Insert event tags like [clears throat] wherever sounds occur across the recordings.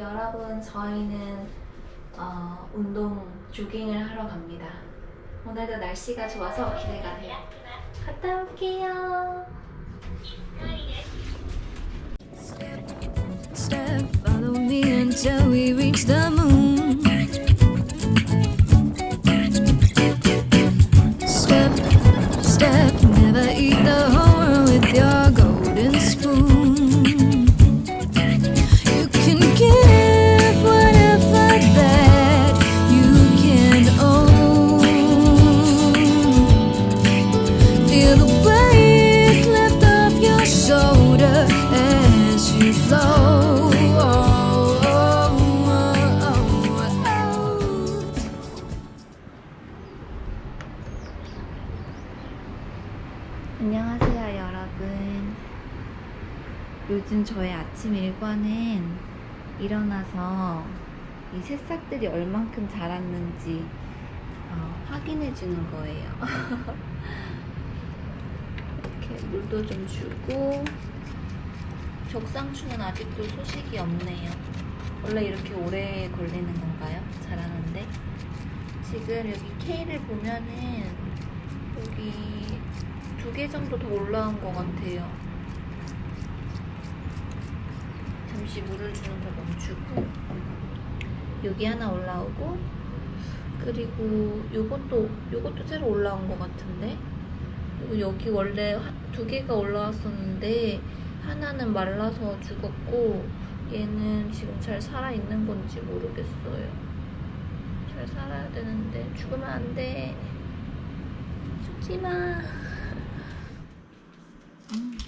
어, 여러분 저희는 어, 운동 조깅을 하러 갑니다. 오늘도 날씨가 좋아서 기대가 돼요. 갔다 올게요. Step, follow me until we reach the moon. 안녕하세요, 여러분. 요즘 저의 아침 일과는 일어나서 이 새싹들이 얼만큼 자랐는지 어, 확인해 주는 거예요. [laughs] 이렇게 물도 좀 주고 적상추는 아직도 소식이 없네요. 원래 이렇게 오래 걸리는 건가요? 자라는데 지금 여기 K를 보면은 여기 두 개 정도 더 올라온 것 같아요. 잠시 물을 주는 거 멈추고 여기 하나 올라오고 그리고 요것도 요것도 새로 올라온 것 같은데 그리고 여기 원래 하- 두 개가 올라왔었는데 하나는 말라서 죽었고 얘는 지금 잘 살아 있는 건지 모르겠어요. 잘 살아야 되는데 죽으면 안 돼. 죽지 마. 음.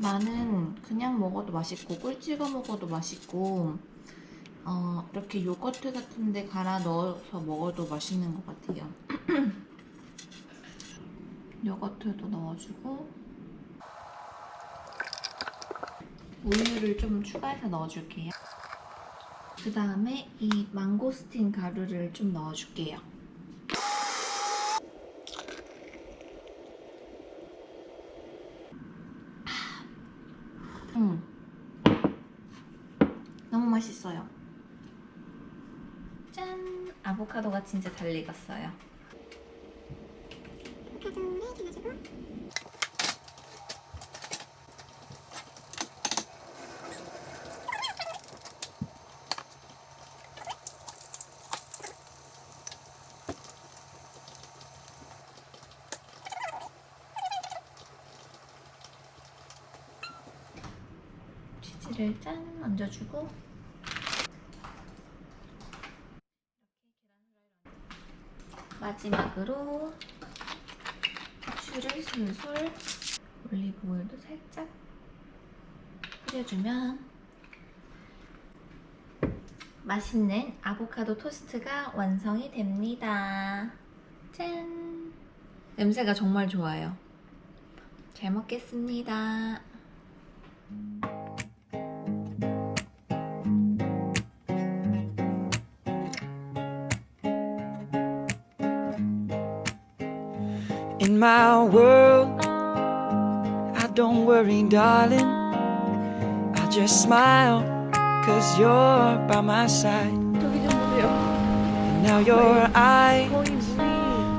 나는 그냥 먹어도 맛있고 꿀 찍어 먹어도 맛있고 어, 이렇게 요거트 같은 데 갈아 넣어서 먹어도 맛있는 것 같아요. [clears throat] 요거트도 넣어주고 우유를 좀 추가해서 넣어줄게요. 그 다음에 이 망고스틴 가루를 좀 넣어줄게요. 음. 너무 맛있어요. 짠! 아보카도가 진짜 잘 익었어요. 치즈를 짠 얹어주고 마지막으로 후추를 술술 올리브 오일도 살짝 뿌려주면 맛있는 아보카도 토스트가 완성이 됩니다. 짠! 냄새가 정말 좋아요. 잘 먹겠습니다. In my world, I don't worry, darling. I just smile, cause you're by my side. And now your eyes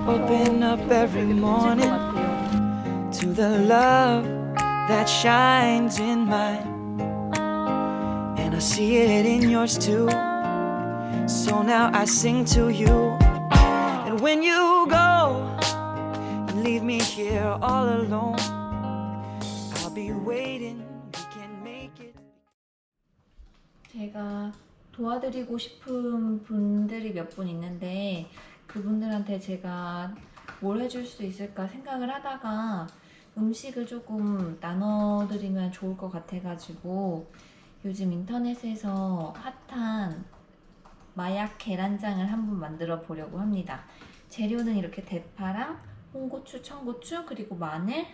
open up every morning to the love that shines in mine. And I see it in yours too. So now I sing to you. And when you go, me here all alone. I'll be waiting, we can make it. 제가 도와드리고 싶은 분들이 몇 분 있는데 그분들한테 제가 뭘 해줄 수 있을까 생각을 하다가 음식을 조금 나눠드리면 좋을 것 같아가지고 요즘 인터넷에서 핫한 마약 계란장을 한번 만들어 보려고 합니다. 재료는 이렇게 대파랑 홍고추, 청고추, 그리고 마늘,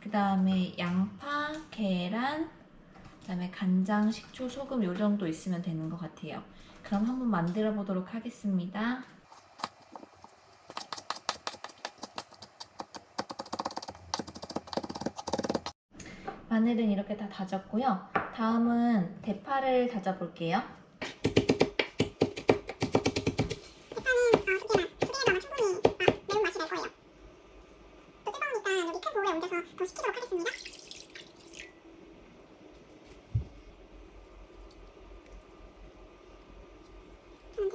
그 다음에 양파, 계란, 그 다음에 간장, 식초, 소금 요 정도 있으면 되는 것 같아요. 그럼 한번 만들어 보도록 하겠습니다. 마늘은 이렇게 다 다졌고요. 다음은 대파를 다져볼게요.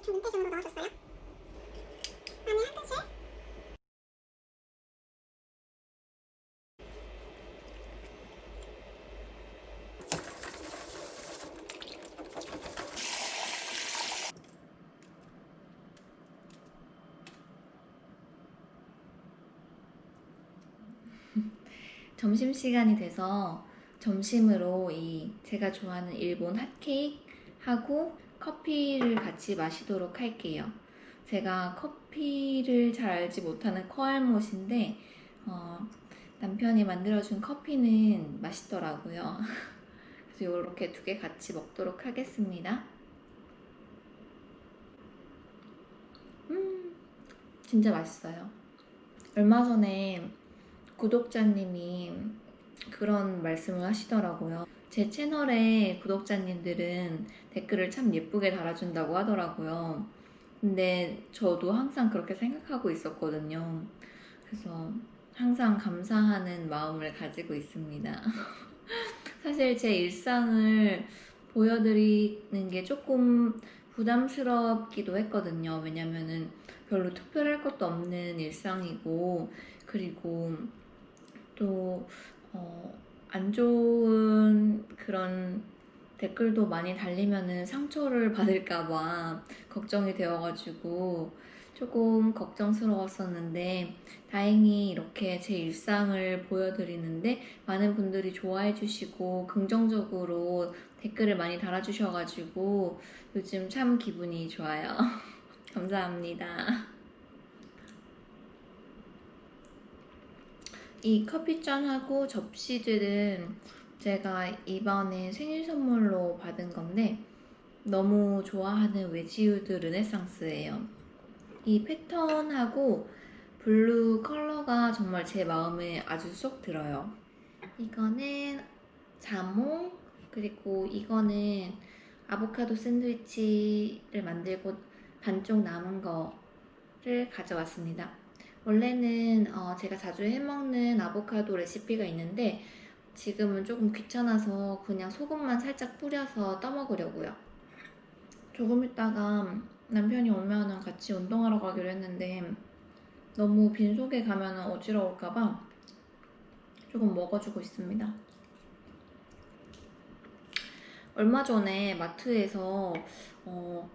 [laughs] 점심시간이 돼서 점심으로 이 제가 좋아하는 일본 핫케이크 하고 커피를 같이 마시도록 할게요. 제가 커피를 잘 알지 못하는 코알못인데 어, 남편이 만들어준 커피는 맛있더라고요. [laughs] 그래서 이렇게 두 개 같이 먹도록 하겠습니다. 음, 진짜 맛있어요. 얼마 전에 구독자님이 그런 말씀을 하시더라고요. 제 채널에 구독자님들은 댓글을 참 예쁘게 달아준다고 하더라고요. 근데 저도 항상 그렇게 생각하고 있었거든요. 그래서 항상 감사하는 마음을 가지고 있습니다. [laughs] 사실 제 일상을 보여드리는 게 조금 부담스럽기도 했거든요. 왜냐면은 별로 특별할 것도 없는 일상이고, 그리고 또, 어, 안 좋은 그런 댓글도 많이 달리면은 상처를 받을까봐 걱정이 되어가지고 조금 걱정스러웠었는데 다행히 이렇게 제 일상을 보여드리는데 많은 분들이 좋아해 주시고 긍정적으로 댓글을 많이 달아주셔가지고 요즘 참 기분이 좋아요. [laughs] 감사합니다. 이 커피잔하고 접시들은 제가 이번에 생일 선물로 받은 건데 너무 좋아하는 웨지우드 르네상스예요. 이 패턴하고 블루 컬러가 정말 제 마음에 아주 쏙 들어요. 이거는 자몽 그리고 이거는 아보카도 샌드위치를 만들고 반쪽 남은 거를 가져왔습니다. 원래는 어, 제가 자주 해먹는 아보카도 레시피가 있는데 지금은 조금 귀찮아서 그냥 소금만 살짝 뿌려서 떠먹으려고요. 조금 있다가 남편이 오면은 같이 운동하러 가기로 했는데 너무 빈속에 가면 어지러울까봐 조금 먹어주고 있습니다. 얼마 전에 마트에서 어,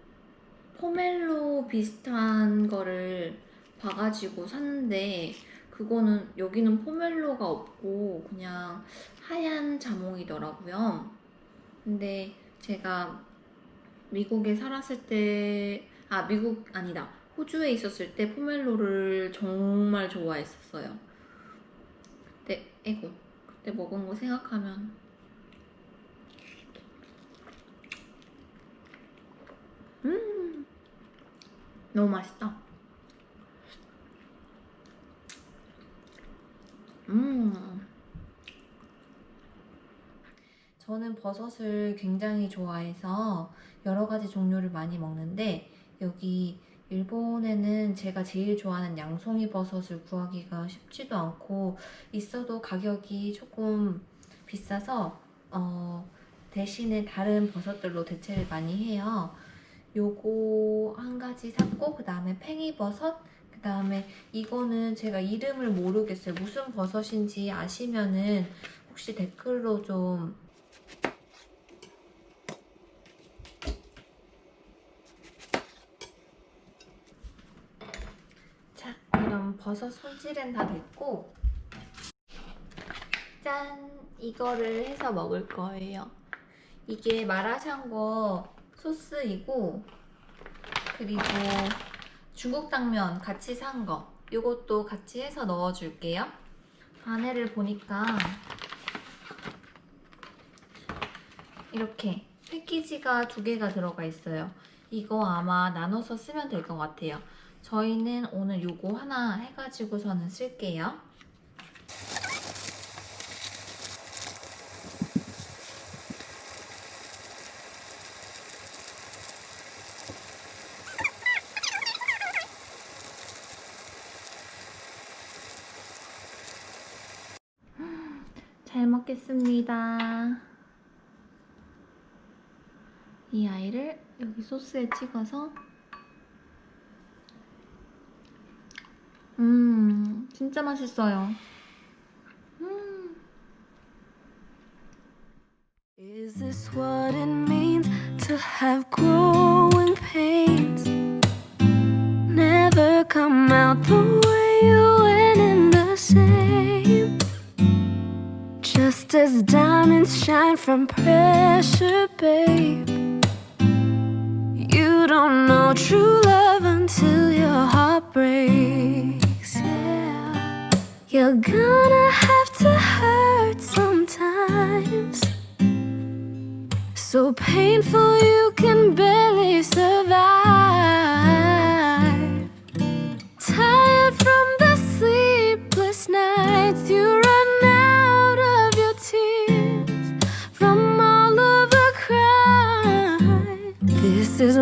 포멜로 비슷한 거를 봐가지고 샀는데 그거는 여기는 포멜로가 없고 그냥 하얀 자몽이더라고요. 근데 제가 미국에 살았을 때, 아, 미국 아니다. 호주에 있었을 때 포멜로를 정말 좋아했었어요. 그때, 에고, 그때 먹은 거 생각하면. 음, 너무 맛있다. 음. 저는 버섯을 굉장히 좋아해서 여러 가지 종류를 많이 먹는데 여기 일본에는 제가 제일 좋아하는 양송이 버섯을 구하기가 쉽지도 않고 있어도 가격이 조금 비싸서 어, 대신에 다른 버섯들로 대체를 많이 해요. 요거 한 가지 샀고 그 다음에 팽이버섯 그 다음에 이거는 제가 이름을 모르겠어요. 무슨 버섯인지 아시면은 혹시 댓글로 좀 자, 그럼 버섯 손질은 다 됐고 짠! 이거를 해서 먹을 거예요. 이게 마라샹궈 소스이고 그리고 중국 당면 같이 산 거. 이것도 같이 해서 넣어줄게요. 안에를 보니까 이렇게 패키지가 두 개가 들어가 있어요. 이거 아마 나눠서 쓰면 될 것 같아요. 저희는 오늘 요거 하나 해가지고서는 쓸게요. 잘 먹겠습니다. 이 아이를 여기 소스에 찍어서 진짜 맛있어요. 음. Is this what it means to have growing pains? Never come out the way you went in the same. Just as diamonds shine from pressure, babe. You don't know true love. Still gonna have to hurt sometimes. So painful you can barely survive. Tired from the sleepless nights, you run out of your tears from all of the crime. This is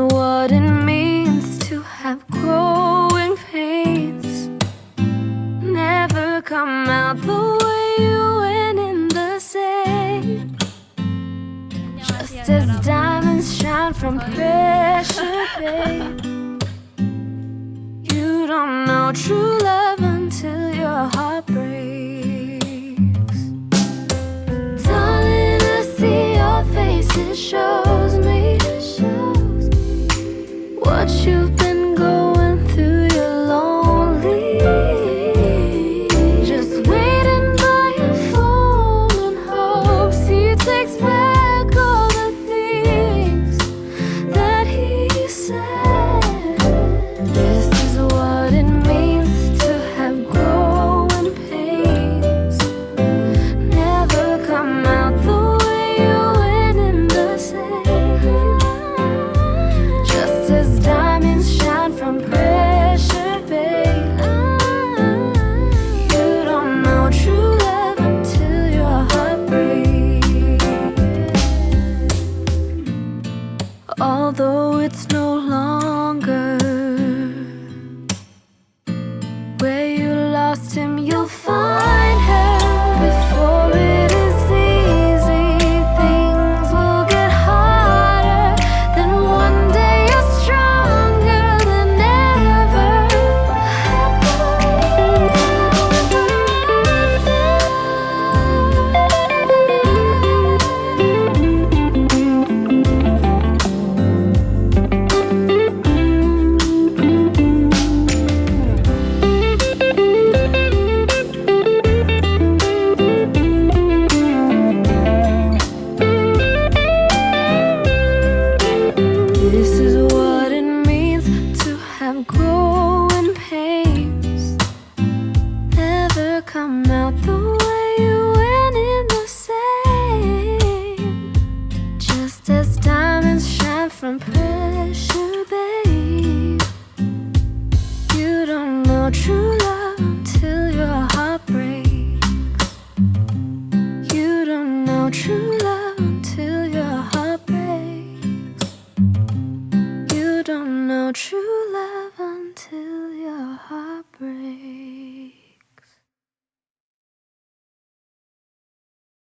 as diamonds shine from pressure, babe.